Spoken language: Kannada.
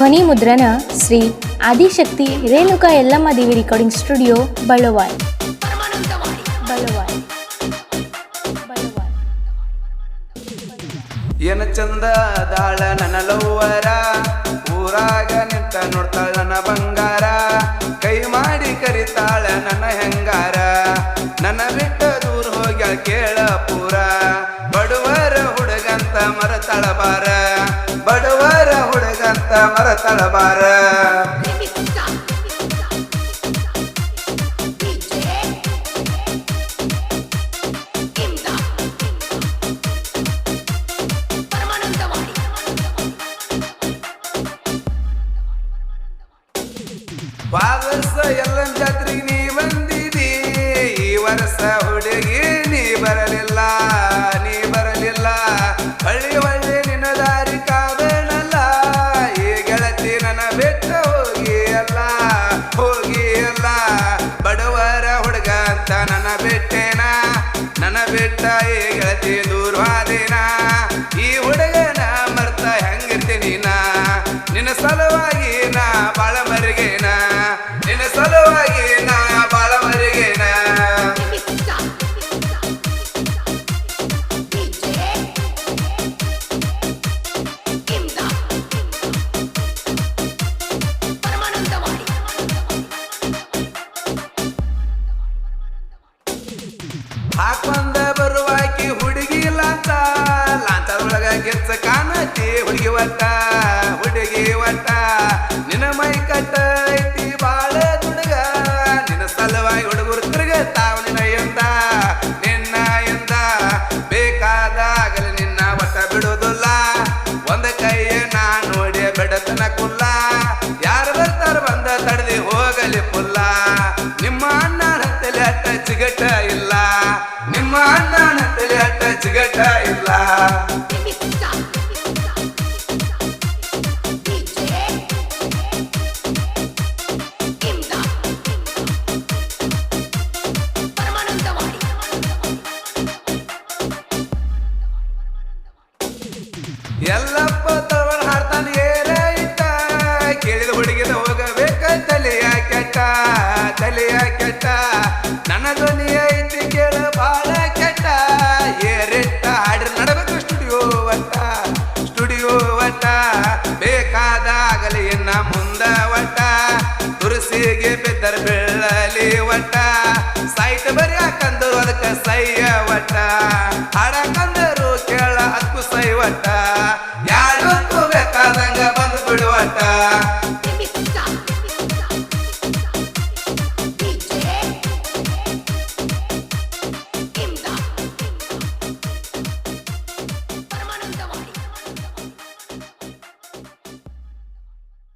ಧ್ವನಿ ಮುದ್ರಣ ಶ್ರೀ ಆದಿಶಕ್ತಿ ರೇಣುಕಾ ಎಲ್ಲಮ್ಮ ದೇವಿ ರೆಕಾರ್ಡಿಂಗ್ ಸ್ಟುಡಿಯೋ ಬಳ್ಳವಾಯ್ ಬಳ್ಳವಾಯ್ ಏನ ಚಂದ ದಾಳ ನನ್ನ ಲವ್ವರ? ಊರಾಗ ನಿಂತ ನೋಡ್ತಾಳ ನನ್ನ ಬಂಗಾರ. ಕೈ ಮಾಡಿ ಕರಿತಾಳ ನನ್ನ ಹೆಂಗಾರ? ನನ್ನ ಬಿಟ್ಟ ದೂರ ಹೋಗ್ಯಾಳ ಕೇಳ ಪೂರ ಬಡವರ ಹುಡುಗಂತ ಮರತಾಳ ಬಾರ ಹುಡುಗಂತ ಮರತಳ ಬಾರ ವಾದರ್ಸ ಎಲ್ಲ ಜಾತ್ರೆಗೆ ನೀ ಬಂದಿದಿ ಈ ವರ್ಷ ಬೆಟ್ಟೇನ? ನನ್ನ ಬೆಟ್ಟ ಈ ಗೆಳತಿ ದೂರ್ವಾದಿನ? ಈ ಹುಡುಗನ ಮರ್ತ ಹೆಂಗಿರ್ತೀನಿ ನಾ ನಿನ್ನ ಸಲುವಾಗಿ ನಾ ಬಾಳ ಮರಿಗೇನ? ಹಾಕೊಂಡ ಬರುವಾಕಿ ಹುಡುಗಿ ಲಾಂಚ ಲಾಂಚದೊಳಗ ಗೆಚ್ಚ ಕಾಣತಿ ಹುಡುಗಿ ಒಟ್ಟ. ನಿಮ್ಮ ಅಣ್ಣನ ತಲೆ ಅಟ್ಟ ಚಿಗಟ ಇಲ್ಲ ಎಲ್ಲಪ್ಪ ಇನ್ನ ಮುಂದ ಒಟ್ಟ ತುರ್ಸಿಗೆ ಬಿದ್ದರ್ ಬೆಳ್ಳಲಿ ಒಟ್ಟ. ಸೈಟ್ ಬರಿಯಾಕಂದ್ರು ಅದಕ್ಕೆ ಸೈಯ ಒಟ್ಟ.